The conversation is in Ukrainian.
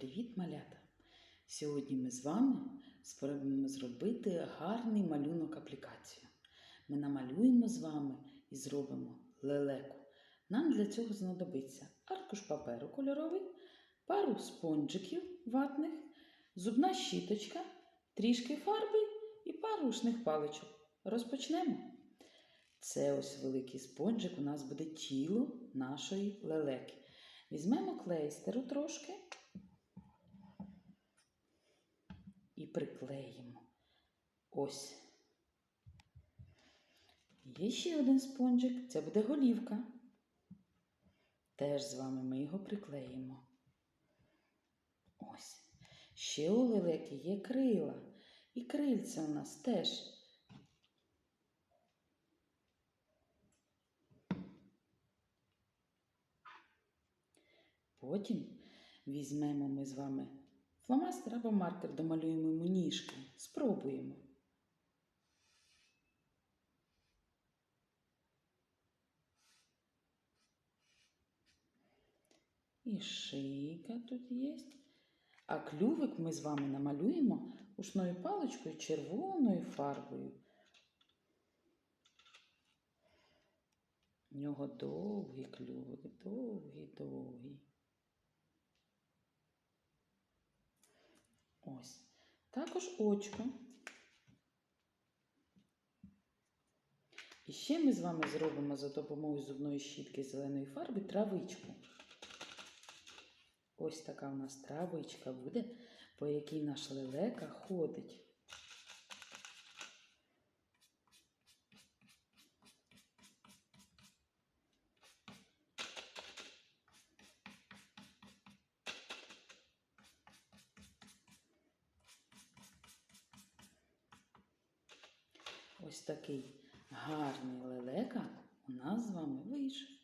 Привіт, малята! Сьогодні ми з вами спробуємо зробити гарний малюнок аплікацію. Ми намалюємо з вами і зробимо лелеку. Нам для цього знадобиться аркуш паперу кольоровий, пару спонжиків ватних, зубна щіточка, трішки фарби і пару рушних паличок. Розпочнемо. Це ось великий спонжик, у нас буде тіло нашої лелеки. Візьмемо клейстеру трошки і приклеїмо. Ось. Є ще один спонжик, це буде голівка. Теж з вами ми його приклеїмо. Ось. Ще у лелеки є крила. І крильця у нас теж. Потім візьмемо ми з вами фломастер або маркер, домалюємо йому ніжки. Спробуємо. І шийка тут є. А клювик ми з вами намалюємо ушною паличкою червоною фарбою. У нього довгий клювик, довгий, довгий. Ось. Також очко. І ще ми з вами зробимо за допомогою зубної щітки зеленої фарби травичку. Ось така у нас травичка буде, по якій наш лелека ходить. Ось такий гарний лелека у нас з вами вийшов.